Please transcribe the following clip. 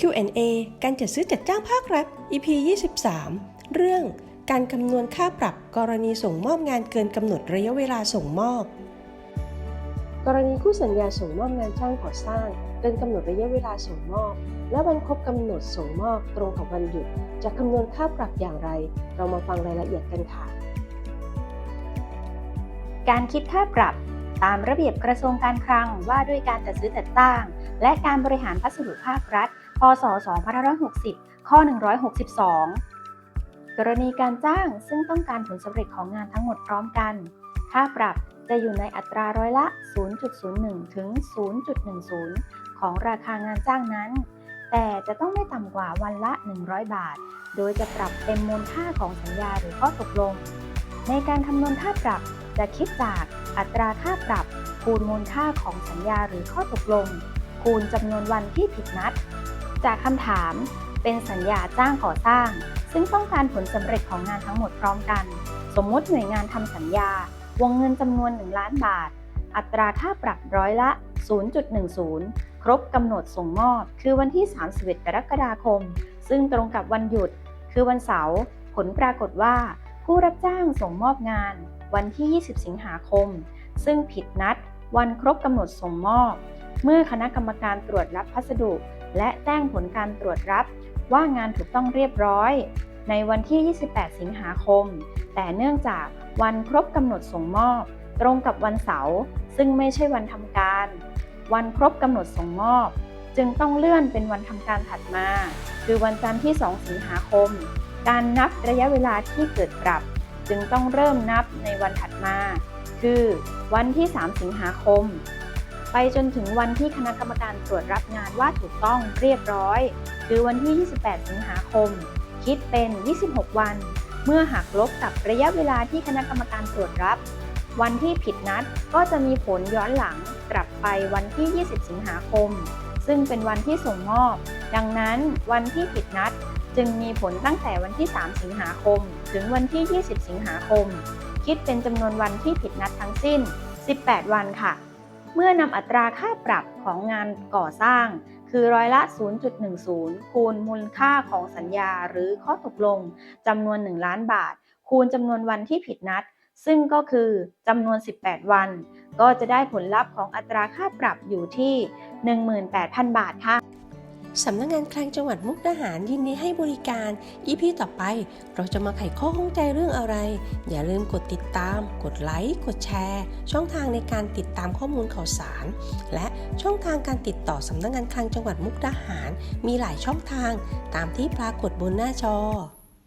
Q&A การจัดซื้อจัดจ้างภาครัฐ EP 23 เรื่องการคำนวณค่าปรับกรณีส่งมอบงานเกินกำหนดระยะเวลาส่งมอบ กรณีคู่สัญญาส่งมอบงานจ้างก่อสร้าง เกินกำหนดระยะเวลาส่งมอบ และวันครบกำหนดส่งมอบตรงกับวันหยุด จะคำนวณค่าปรับอย่างไร เรามาฟังรายละเอียดกันค่ะ การคิดค่าปรับตามระเบียบกระทรวงการคลังว่าด้วยการจัดซื้อจัดจ้าง และการบริหารพัสดุภาครัฐ พศ 2560 ข้อ 162 กรณีการจ้างซึ่งต้องการผลสำเร็จของงานทั้งหมดพร้อมกัน ค่าปรับจะอยู่ในอัตราร้อยละ 0.01 ถึง 0.10 ของราคางานจ้างนั้น แต่จะต้องไม่ต่ำกว่าวันละ 100 บาท โดยจะปรับเต็มมูลค่าของสัญญาหรือข้อตกลง ในการคำนวณค่าปรับจะคิดจากอัตราค่าปรับ คูณมูลค่าของสัญญาหรือข้อตกลง คูณจำนวนวันที่ผิดนัด จากคำถามเป็นสัญญาจ้างก่อสร้าง ซึ่งต้องการผลสำเร็จของงานทั้งหมดพร้อมกัน สมมติหน่วยงานทำสัญญา วงเงินจำนวน 1 ล้านบาท อัตราค่าปรับร้อยละ 0.10 ครบกำหนดส่งมอบ คือวันที่ 31 กรกฎาคม ซึ่งตรงกับวันหยุด คือวันเสาร์ ผลปรากฏว่า ผู้รับจ้างส่งมอบงาน วันที่ 20 สิงหาคม ซึ่งผิดนัด วันครบกำหนดส่งมอบ เมื่อคณะกรรมการตรวจรับพัสดุ และแจ้งผลการตรวจรับว่างานถูกต้องเรียบร้อย ในวันที่ 28 สิงหาคม แต่เนื่องจากวันครบกำหนดส่งมอบ ตรงกับวันเสาร์ซึ่งไม่ใช่วันทำการ วันครบกำหนดส่งมอบ จึงต้องเลื่อนเป็นวันทำการถัดมา คือวันจันทร์ที่ 2 สิงหาคม การนับระยะเวลาที่เกิดปรับ จึงต้องเริ่มนับในวันถัดมา คือวันที่ 3 สิงหาคม ไปจนถึงวันที่คณะกรรมการตรวจรับงานว่าถูกต้องเรียบร้อยคือวันที่ 28 สิงหาคม คิดเป็น 26 วัน เมื่อหักลบกับระยะเวลาที่คณะกรรมการตรวจรับ วันที่ผิดนัดก็จะมีผลย้อนหลังกลับไปวันที่ 20 สิงหาคม ซึ่งเป็นวันที่ส่งมอบ ดังนั้นวันที่ผิดนัดจึงมีผลตั้งแต่วันที่ 3 สิงหาคม ถึงวันที่ 20 สิงหาคม คิดเป็นจำนวนวันที่ผิดนัดทั้งสิ้น 18 วันค่ะ เมื่อนำอัตราค่าปรับของงานก่อสร้าง คือร้อยละ 0.10 คูณมูลค่าของสัญญาหรือข้อตกลงจำนวน 1 ล้านบาท คูณจำนวนวันที่ผิดนัด ซึ่งก็คือจำนวน 18 วัน ก็จะได้ผลลัพธ์ของอัตราค่าปรับอยู่ที่ 18,000 บาทค่ะ สำนักงานคลังจังหวัดมุกดาหารยินดีให้บริการ อีพีต่อไป เราจะมาไขข้อข้องใจเรื่องอะไร อย่าลืมกดติดตาม กดไลค์ กดแชร์ ช่องทางในการติดตามข้อมูลข่าวสาร และช่องทางการติดต่อสำนักงานคลังจังหวัดมุกดาหาร มีหลายช่องทางตามที่ปรากฏบนหน้าจอ